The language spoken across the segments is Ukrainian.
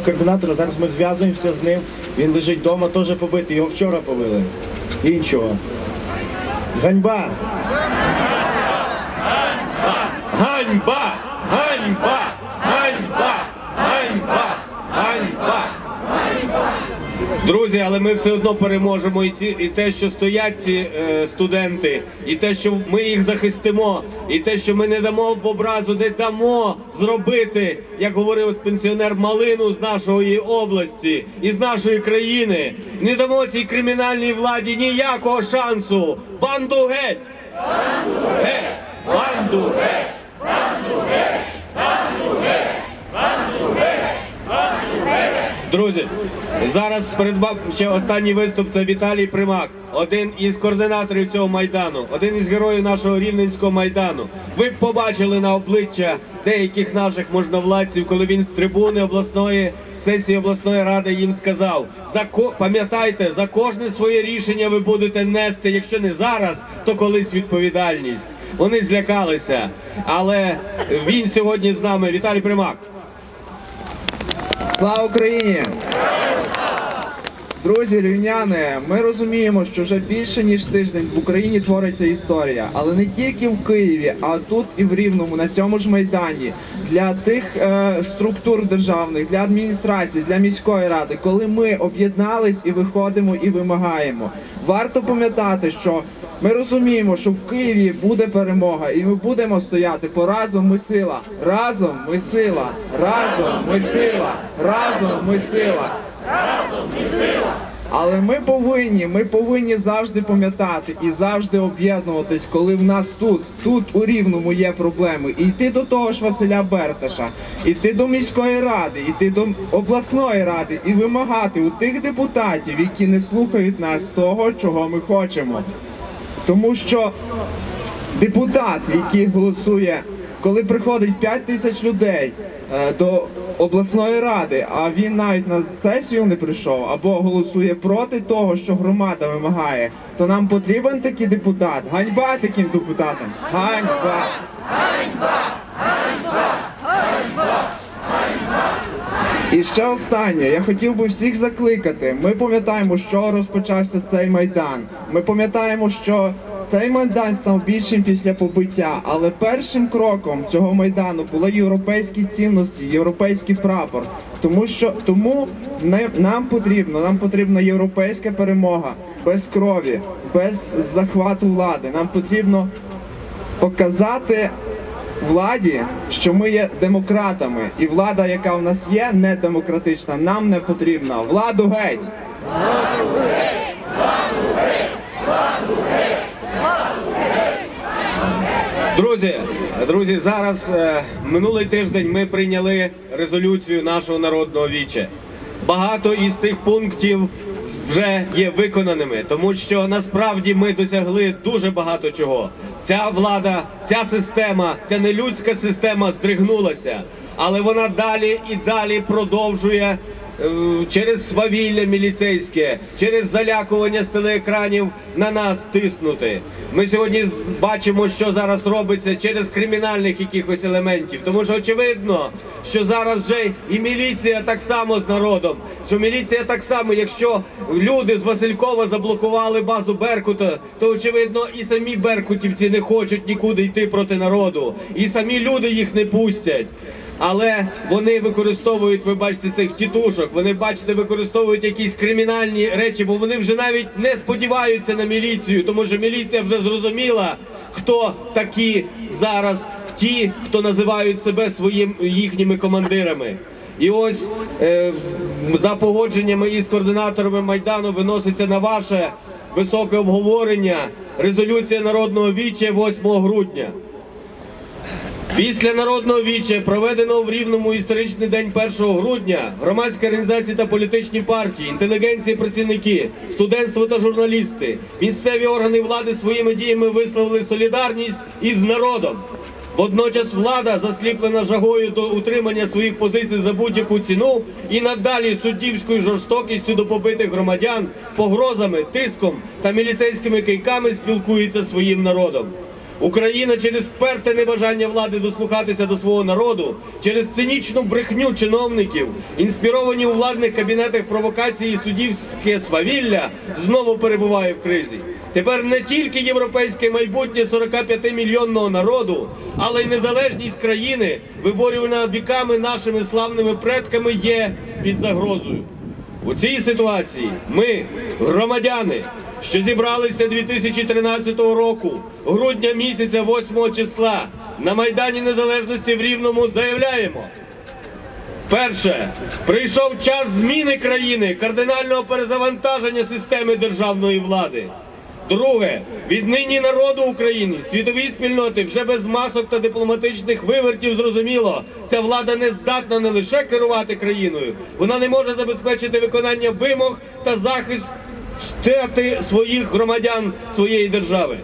Координатора зараз ми зв'язуємося з ним. Він лежить вдома, теж побитий. Його вчора побили. Іншого. Ганьба! Ганьба! Ганьба! Ганьба! Ганьба! Ганьба! Друзі, але ми все одно переможемо і ці і те, що стоять ці е, студенти, і те, що ми їх захистимо, і те, що ми не дамо в образу, не дамо зробити, як говорив пенсіонер малину з нашої області і з нашої країни. Не дамо цій кримінальній владі ніякого шансу. Банду геть! Банду геть! Банду геть! Друзі, зараз перед вами ще останній виступ. Це Віталій Примак, один із координаторів цього майдану, один із героїв нашого рівненського майдану. Ви б побачили на обличчя деяких наших можновладців, коли він з трибуни обласної сесії обласної ради їм сказав: за пам'ятайте, за кожне своє рішення ви будете нести, якщо не зараз, то колись відповідальність. Вони злякалися, але він сьогодні з нами. Віталій Примак. Слава Україні! Друзі, рівняни, ми розуміємо, що вже більше ніж тиждень в Україні твориться історія, але не тільки в Києві, а тут і в Рівному, на цьому ж майдані, для тих е, структур державних, для адміністрації, для міської ради, коли ми об'єднались і виходимо і вимагаємо. Варто пам'ятати, що ми розуміємо, що в Києві буде перемога, і ми будемо стояти, бо разом ми сила, разом ми сила, разом ми сила, разом ми сила. Але ми повинні, ми повинні завжди пам'ятати і завжди об'єднуватись, коли в нас тут, тут у Рівному є проблеми. І йти до того ж Василя Берташа, йти до міської ради, йти до обласної ради і вимагати у тих депутатів, які не слухають нас того, чого ми хочемо. Тому що депутат, який голосує, коли приходить 5 тисяч людей е, до обласної ради, а він навіть на сесію не прийшов або голосує проти того, що громада вимагає, то нам потрібен такий депутат. Ганьба таким депутатам. Ганьба. І ще останнє, я хотів би всіх закликати. Ми пам'ятаємо, що розпочався цей майдан. Ми пам'ятаємо, що цей майдан став більшим після побиття, але першим кроком цього майдану були європейські цінності, європейський прапор. Тому що тому не, нам потрібно, нам потрібна європейська перемога без крові, без захвату влади. Нам потрібно показати владі, що ми є демократами, і влада, яка в нас є, не демократична, нам не потрібна. Владу геть! Друзі, друзі, зараз е, минулий тиждень ми прийняли резолюцію нашого народного віче. Багато із цих пунктів вже є виконаними, тому що насправді ми досягли дуже багато чого. Ця влада, ця система, ця нелюдська система здригнулася, але вона далі і далі продовжує через свавілля міліцейське, через залякування з телеекранів на нас тиснути. Ми сьогодні бачимо, що зараз робиться через кримінальних якихось елементів. Тому що очевидно, що зараз вже і міліція так само з народом. Що міліція так само, якщо люди з Василькова заблокували базу Беркута, то очевидно і самі беркутівці не хочуть нікуди йти проти народу, і самі люди їх не пустять. Але вони використовують, ви бачите, цих тітушок. Вони бачите, використовують якісь кримінальні речі, бо вони вже навіть не сподіваються на міліцію, тому що міліція вже зрозуміла, хто такі зараз ті, хто називають себе своїм їхніми командирами. І ось е, за погодженнями із координаторами майдану виноситься на ваше високе обговорення резолюція народного віче 8 грудня. Після народного віче, проведеного в Рівному історичний день 1 грудня, громадські організації та політичні партії, інтелігенції, працівники, студентство та журналісти, місцеві органи влади своїми діями висловили солідарність із народом. Водночас влада, засліплена жагою до утримання своїх позицій за будь-яку ціну і надалі суддівською жорстокістю до побитих громадян, погрозами, тиском та міліцейськими кийками спілкується своїм народом. Україна через вперте небажання влади дослухатися до свого народу, через цинічну брехню чиновників, інспіровані у владних кабінетах провокації і суддівське свавілля, знову перебуває в кризі. Тепер не тільки європейське майбутнє 45-мільйонного народу, але й незалежність країни, виборювана віками нашими славними предками, є під загрозою. У цій ситуації ми, громадяни, що зібралися 2013 року, грудня місяця 8 числа на Майдані Незалежності в Рівному заявляємо. Перше, прийшов час зміни країни, кардинального перезавантаження системи державної влади. Друге, віднині народу України, світові спільноти вже без масок та дипломатичних вивертів зрозуміло, ця влада не здатна не лише керувати країною, вона не може забезпечити виконання вимог та захист штати своїх громадян своєї держави.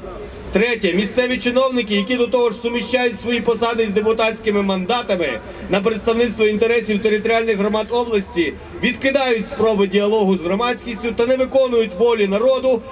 Третє, місцеві чиновники, які до того ж суміщають свої посади з депутатськими мандатами на представництво інтересів територіальних громад області, відкидають спроби діалогу з громадськістю та не виконують волі народу.